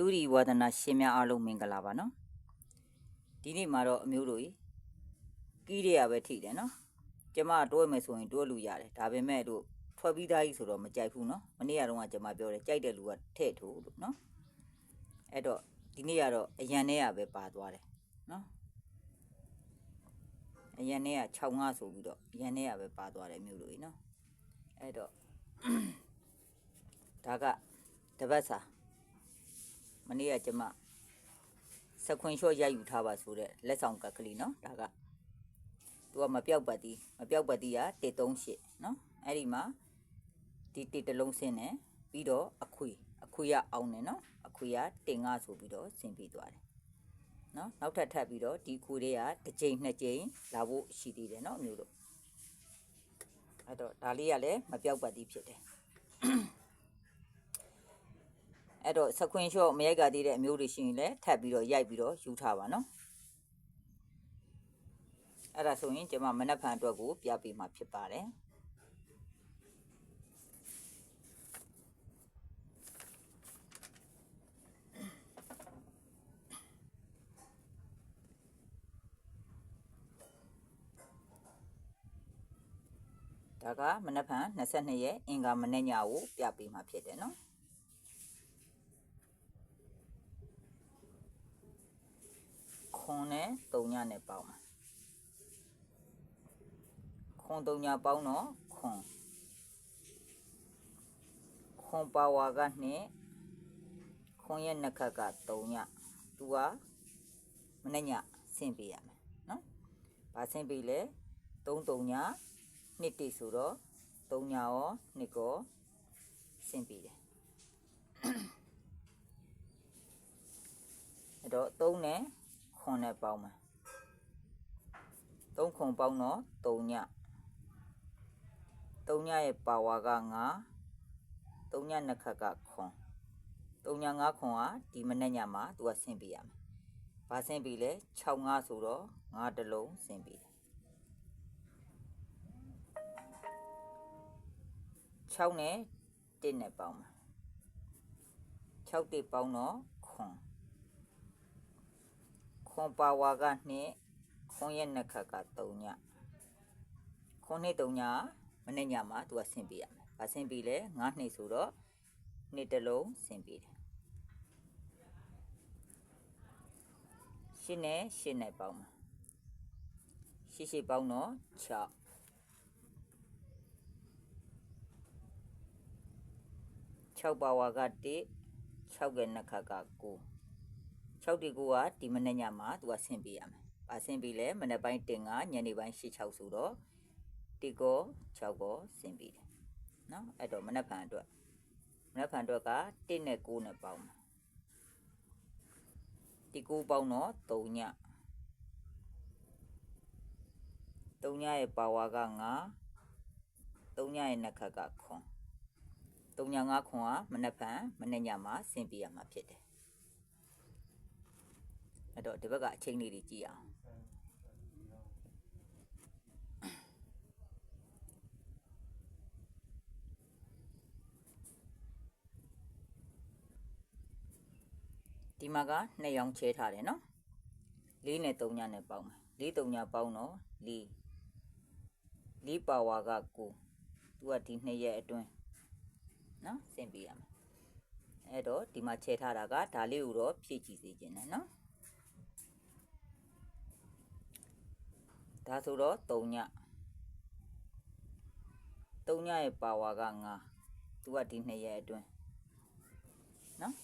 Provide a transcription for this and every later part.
တူရီဝါဒနာရှင်များအားလုံးမင်္ဂလာပါနော်ဒီနေ့မှာတော့အမျိုးတို့ကြီးကီးရရပဲထိတယ်နော်ကျမတွဲမယ်ဆိုရင်တွဲလို့ရတယ်ဒါပေမဲ့တို့ထွက်ပြီးသားကြီးဆိုတော့မကြိုက်ဘူးနော်မနေ့ကတော့ကျမပြောတယ်ကြိုက်တဲ့လူကထည့်ထိုးလို့နော်အဲ့တော့ဒီနေ့ကတော့အရန်နဲ့ရပဲပါသွားတယ်နော်အရန်နဲ့က6ငါဆိုပြီးတော့အရန်နဲ့ရပဲပါသွားတယ်မျိုးတို့ကြီးနော်အဲ့တော့ဒါကတပတ်စာ မနေ့ကကျမစခွင်လျှော့ရိုက်ယူထားပါဆိုတဲ့လက်ဆောင်ကတ်ကလေးနော်ဒါကသူကမပြောက်ပတ်တီးမပြောက်ပတ်တီးက138နော်အဲ့ဒီမှာဒီတစ်တလုံးဆင်းတယ်ပြီးတော့အခွေအခွေရအောင်တယ်နော်အခွေရတင်ငါဆိုပြီးတော့ဆင်းပြီးသွားတယ်နော်နောက်ထပ်ထပ်ပြီးတော့ဒီခွေတွေကတစ်ကြိမ်နှစ်ကြိမ်လာဖို့ရှိသေးတယ်နော်အမျိုးတို့အဲ့တော့ဒါလေးကလည်းမပြောက်ပတ်တီးဖြစ်တယ် အဲ့တော့စခွင်းလျှော့မရိုက်ကသေးတဲ့အမျိုးတွေရှိရင်လည်းထပ်ပြီးတော့ရိုက်ပြီးတော့ယူထားပါနော်အဲ့ဒါဆိုရင်ကျွန်မမနက်ဖြန်အတွက်ကိုပြပေးမှာဖြစ်ပါတယ်ဒါကမနက်ဖြန်22ရက်အင်္ဂါမနေ့ညကိုပြပေးမှာဖြစ်တယ်နော် ခွန်နဲ့တုံညနဲ့ပေါင်းမှာခွန်တုံညပေါင်းတော့ခွန်ခွန်ပါဝါကနှစ်ခွန်ရဲ့နှစ်ခတ်ကတုံညသူကမနေ့ညဆင်းပေးရမယ်နော်။ဘာဆင်းပေးလဲ3တုံညနှစ်တိဆိုတော့တုံညရောနှစ်ကောဆင်းပေးတယ်။အဲ့တော့3နဲ့ ခွန်နဲ့ပေါင်းမှာ3ခွန်ပေါင်းတော့3ည3ညရဲ့ပါဝါက9 3ညနှစ်ခတ်ကခွန်3ည9ခွန်ကဒီမနေ့ညမှာသူကဆင်းပေးရမယ်။ဘာဆင်းပေးလဲ6 9ဆိုတော့9တလုံးဆင်းပေးတယ်6နဲ့1နဲ့ပေါင်းမှာ6တိပေါင်းတော့ခွန် ခွန်ပါဝါကနှစ်ခွန်ရဲ့နှစ်ခတ်က3ညခွန်နှစ်3ညမနေ့ညမှာသူကဆင်းပေးရမယ်။ဗာဆင်းပေးလဲ9နှစ်ဆိုတော့နှစ်တစ်လုံးဆင်းပေးတယ်။ရှင်းနဲ့ရှင်းနဲ့ပေါင်းမှာရှင်းရှင်းပေါင်းတော့6 6ပါဝါက1 6ကနှစ်ခတ်က9 6တီကိုကဒီမနေ့ညမှာသူကဆင်းပေးရမယ်။ပါဆင်းပေးလဲမနေ့ပိုင်းတင်ကညနေပိုင်း8 6ဆိုတော့တီကို6ကိုဆင်းပေးတယ်။နော်အဲ့တော့မနေ့ဖန်အတွက်မနေ့ဖန်အတွက်က1နဲ့9နဲ့ပေါင်းမှာတီကိုပေါင်းတော့3ည3ညရဲ့ပါဝါက9 3ညရဲ့နှစ်ခတ်ကခွန်3ည9ခွန်ကမနေ့ဖန်မနေ့ညမှာဆင်းပေးရမှာဖြစ်တယ် အဲ့တော့ဒီဘက်ကအချိန်လေးတွေကြည့်အောင်ဒီမှာကနှစ်ရောင်ချဲထားတယ်နော်လေးနဲ့သုံးညနဲ့ပေါင်းမယ်လေးသုံးညပေါင်းတော့လေးလေးပါဝါကကိုသူကဒီနှစ်ရက်အတွင်းနော်ဆင်ပြရမယ်အဲ့တော့ဒီမှာချဲထားတာကဒါလေးကိုတော့ဖြည့်ကြည့်စေခြင်းနဲ့နော် ဒါဆိုတော့3ည3ညရဲ့ပါဝါက9သူကဒီ2ရက်အတွင်းနော်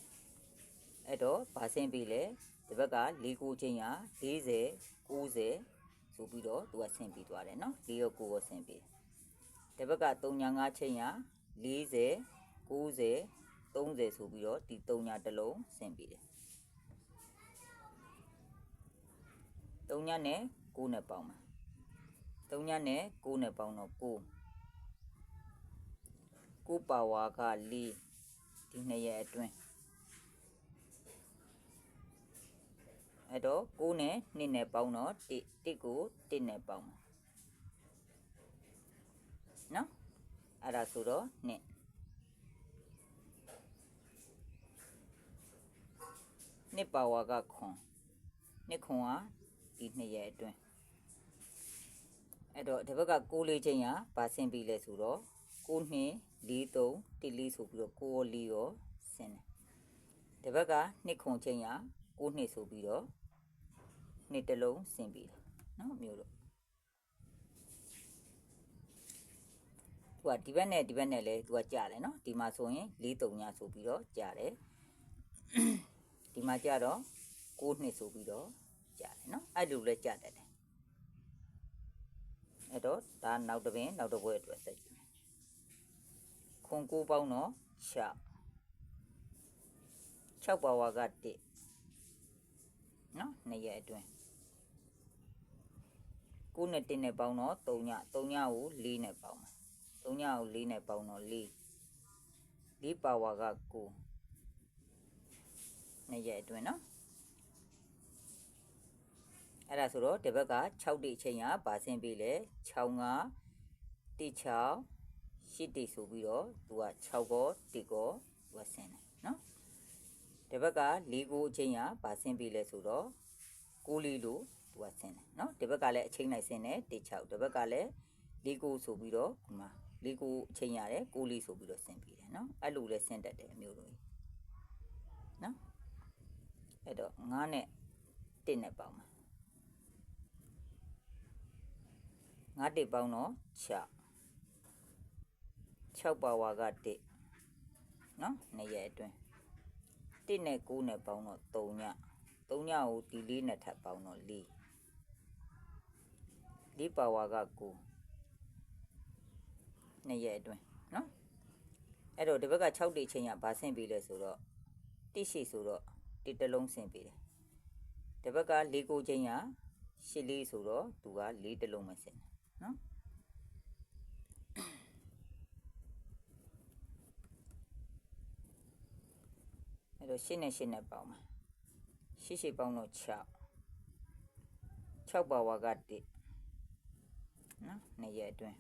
အဲ့တော့ဗာဆင်းပြီလေဒီဘက်က၄ကိုချင်းရ40 90ဆိုပြီးတော့သူကဆင်းပြီးသွားတယ်နော်၄ရော9ကိုဆင်းပြီးဒီဘက်က3ည5ချင်းရ40 90 30ဆိုပြီးတော့ဒီ3ညတစ်လုံးဆင်းပြီးတယ်3ညနဲ့9နဲ့ပေါင်းမှာ 3ညနဲ့9နဲ့ပေါင်းတော့9 9ပါဝါက4ဒီနှစ်ရက်အတွင်းအဲ့တော့9နဲ့2နဲ့ပေါင်းတော့1 1ကို1နဲ့ပေါင်းမှာနော်အဲ့ဒါဆိုတော့2နှစ်ပါဝါကခွန်နှစ်ခွန်ဟာဒီနှစ်ရက်အတွင်း အဲ့တော့ဒီဘက်က6လေးချင်းရပါဆင်းပြီလဲဆိုတော့6နှစ်4 3 1လေးဆိုပြီးတော့6ရော4ရောဆင်းတယ်ဒီဘက်ကနှစ်ခွန်ချင်းရ6နှစ်ဆိုပြီးတော့နှစ်တစ်လုံးဆင်းပြီတယ်နော်မျိုးတို့သူကဒီဘက်နဲ့ဒီဘက်နဲ့လဲသူကကြာတယ်နော်ဒီမှာဆိုရင်4 3ညဆိုပြီးတော့ကြာတယ်ဒီမှာကြာတော့6နှစ်ဆိုပြီးတော့ကြာတယ်နော်အဲ့လိုလဲကြာတယ်တယ် အဲ့တော့ဒါနောက်တစ်ပင်နောက်တစ်ပွဲအတွက်ဆက်ကြည့်မယ်ခွန်9ပေါင်းတော့6 6ပါဝါက1နော်နှစ်ရက်အတွင်း9နဲ့1နဲ့ပေါင်းတော့3ည3ညကို4နဲ့ပေါင်းမယ်3ညကို4နဲ့ပေါင်းတော့4 4ပါဝါက9နှစ်ရက်အတွင်းနော် အဲ့ဒါဆိုတော့ဒီဘက်က6တိအချိန်ကဗာဆင်းပြီလေ6ကတိ6 8တိဆိုပြီးတော့သူက6ကောတိကောသူကဆင်းတယ်နော်ဒီဘက်က4ကိုအချိန်ကဗာဆင်းပြီလေဆိုတော့6လေးလို့သူကဆင်းတယ်နော်ဒီဘက်ကလည်းအချိန်လိုက်ဆင်းတယ်တိ6ဒီဘက်ကလည်း4ကိုဆိုပြီးတော့ဒီမှာ4ကိုအချိန်ရတယ်6လေးဆိုပြီးတော့ဆင်းပြီတယ်နော်အဲ့လိုလဲဆင်းတတ်တယ်အမျိုးတို့နော်အဲ့တော့9နဲ့1နဲ့ပေါင်းမှာ 9တစ်ပေါင်းတော့6 6ပါဝါက1နော်နှစ်ရက်အတွင်း1နဲ့9နဲ့ပေါင်းတော့3ည3ညကိုဒီလေးနဲ့ထပ်ပေါင်းတော့4 4ပါဝါက9နှစ်ရက်အတွင်းနော်အဲ့တော့ဒီဘက်က6တိချင်းကဘာဆင့်ပြီလဲဆိုတော့တိရှိဆိုတော့တိတစ်လုံးဆင့်ပြီတယ်ဒီဘက်က4ကိုချင်းကရှစ်လေးဆိုတော့သူက4တစ်လုံးမဆင့် နော်အဲ့တော့ရှစ်နဲ့ရှစ်နဲ့ပေါင်းမှာရှစ်ရှစ်ပေါင်းတော့6 6ပါဝါက1နော်နှစ်ရက်အတွင်း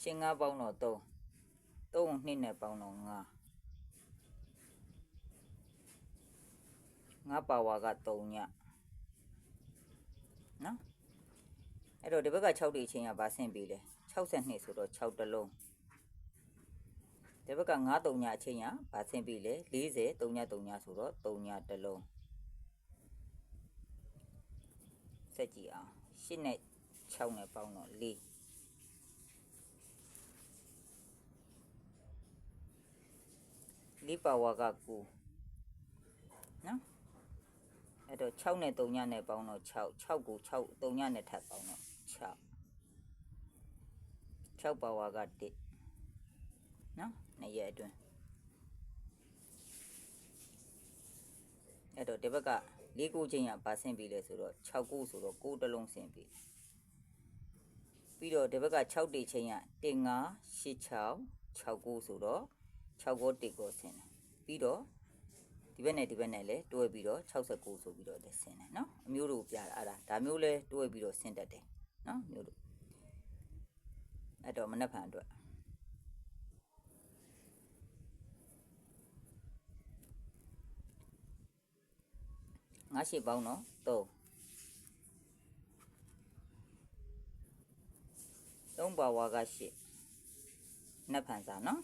ရှင်းငါးပေါင်းတော့3 3နှစ်နဲ့ပေါင်းတော့5ငါပါဝါက3ညနော် အဲ့တော့ဒီဘက်က6တိအချင်းကဗာဆင့်ပြီလေ62ဆိုတော့6တလုံးဒီဘက်က9 3ညအချင်းကဗာဆင့်ပြီလေ40 3ည3ညဆိုတော့3ညတလုံးစက်ကြည့်အောင်8နဲ့6နဲ့ပေါင်းတော့4 4ပါဝါက9နော်အဲ့တော့6နဲ့3ညနဲ့ပေါင်းတော့6 6ကို6 3ညနဲ့ထပ်ပေါင်းတော့ 6 6ပါဝါက1နော်နှစ်ရက်အတွင်းအဲ့တော့ဒီဘက်က၄ခုချင်းရပါဆင်းပြီလဲဆိုတော့6ခုဆိုတော့6တလုံးဆင်းပြီပြီးတော့ဒီဘက်က6တိချင်းရ1 5 8 6 6ခုဆိုတော့6ကို1ကိုဆင်းတယ်ပြီးတော့ဒီဘက်နဲ့ဒီဘက်နဲ့လည်းတွဲပြီးတော့69ဆိုပြီးတော့လည်းဆင်းတယ်နော်အမျိုးတို့ပြတာအဲ့ဒါဒါမျိုးလဲတွဲပြီးတော့ဆင်းတတ်တယ် နော်မျိုးတို့အဲ့တော့မနှက်ဖန်အတွက်ငါးရှိပေါင်းတော့3 3ပါဝါက8နှက်ဖန်စာနော်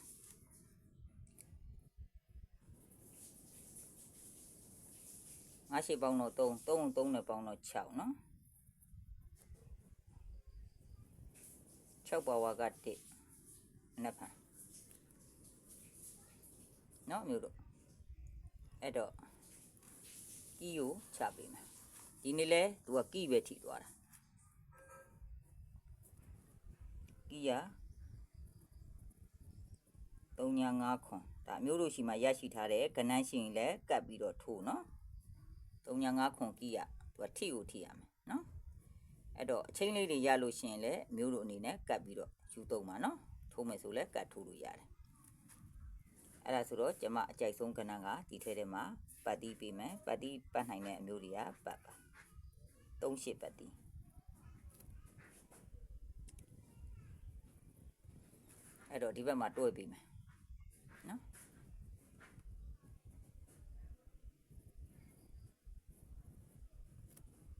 ငါးရှိပေါင်းတော့3 3 3နဲ့ပေါင်းတော့6နော် 6ပါဝါက1နှစ်ဖန်နော်မျိုးတို့အဲ့တော့ကီကိုချပေးမယ်ဒီနေ့လဲသူကကီပဲထိသွားတာကီရ3ညာ5ခွန်ဒါမျိုးတို့ရှိမှရရှိထားတဲ့ကနန်းရှင်လဲကတ်ပြီးတော့ထိုးနော်3ညာ5ခွန်ကီရသူကထိကိုထိရမယ်နော် အဲ့တော့အချင်းလေးတွေရလို့ရှိရင်လည်းမျိုးတို့အနေနဲ့ကတ်ပြီးတော့ယူသုံးပါနော်ထိုးမယ်ဆိုလည်းကတ်ထိုးလို့ရတယ်အဲ့ဒါဆိုတော့ကျမအကြိုက်ဆုံးကဏ္ဍကဒီထဲထဲမှာပတ်တီးပေးမယ်ပတ်တီးပတ်နိုင်တဲ့အမျိုးတွေကပတ်ပါ38ပတ်တီးအဲ့တော့ဒီဘက်မှာတွဲပေးမယ်နော်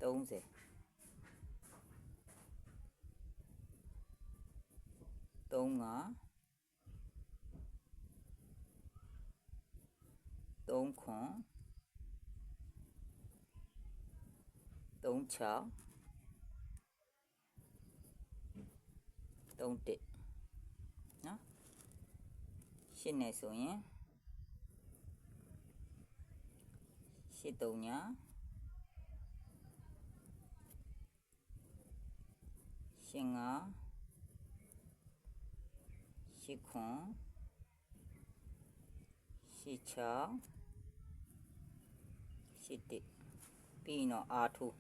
30 35 3ခွန်36 31နော်ရှင်းနေဆိုရင်ရှစ်3ညာရှင်း5 ရှစ်ခွန်ရှစ်6ရှစ်1ပြီးရင်တော့အာထိုး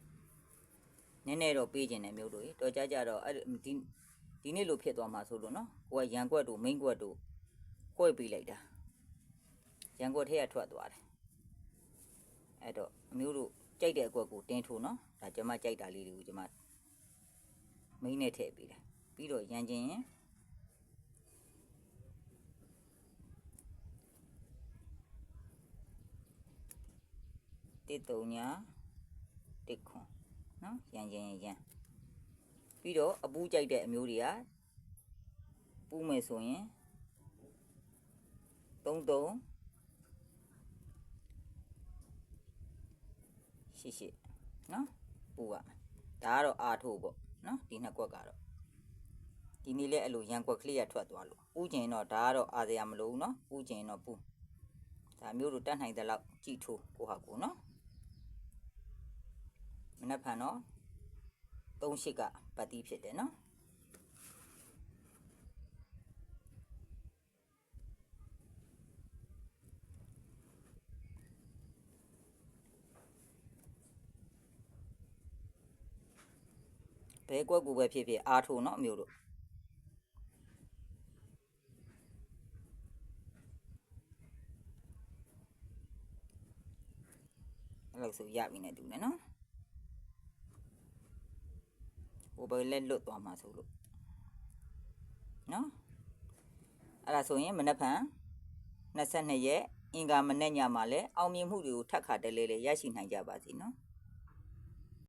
နည်းနည်းတော့ပေးခြင်းတယ်မျိုးတို့ရေတော်ကြကြတော့အဲ့ဒီဒီနေ့လိုဖြစ်သွားမှာဆိုလို့နော်ကိုကရန်ကွက်တို့မိန်ကွက်တို့ကွက်ပေးလိုက်တာရန်ကွက်ထဲကထွက်သွားတယ်အဲ့တော့အမျိုးတို့ကြိုက်တဲ့အကွက်ကိုတင်းထိုးနော်ဒါကျမကြိုက်တာလေးတွေကိုကျမမိန်းနဲ့ထည့်ပေးတယ်ပြီးတော့ရန်ကျင်ရင် တစ်တုံညာတစ်ခွန်နော်ရန်ကျင်ရင်ရန်ပြီးတော့အပူးကြိုက်တဲ့အမျိုးတွေကပူးမယ်ဆိုရင်33ရှိရှိနော်ပူရမယ်ဒါကတော့အာထိုးပေါ့နော်ဒီနှစ်ကွက်ကတော့ဒီနေ့လဲအဲ့လိုရန်ကွက်ကလေးရထွက်သွားလို့ပူးကျင်တော့ဒါကတော့အာစရာမလိုဘူးနော်ပူးကျင်တော့ပူးဒါမျိုးတို့တတ်နိုင်တဲ့လောက်ကြည့်ထိုးကိုဟာကိုနော် မနေ့ဖန်တော့3ရှိကပတ်တီးဖြစ်တယ်နော်ဘဲကွက်ကိုပဲဖြစ်ဖြစ်အာထိုးနော်အမျိုးတို့အဲ့လိုဆိုရပြီနဲ့တူတယ်နော်ဟို ဘယ်လက်လွတ်သွားမှာဆိုလို့နော်အဲ့ဒါဆိုရင်မနေ့ဖန်22ရက်အင်္ဂါမနေ့ညမှာလည်းအောင်မြင်မှုတွေကိုထပ်ခါတလဲလဲရရှိနိုင်ကြပါစေနော်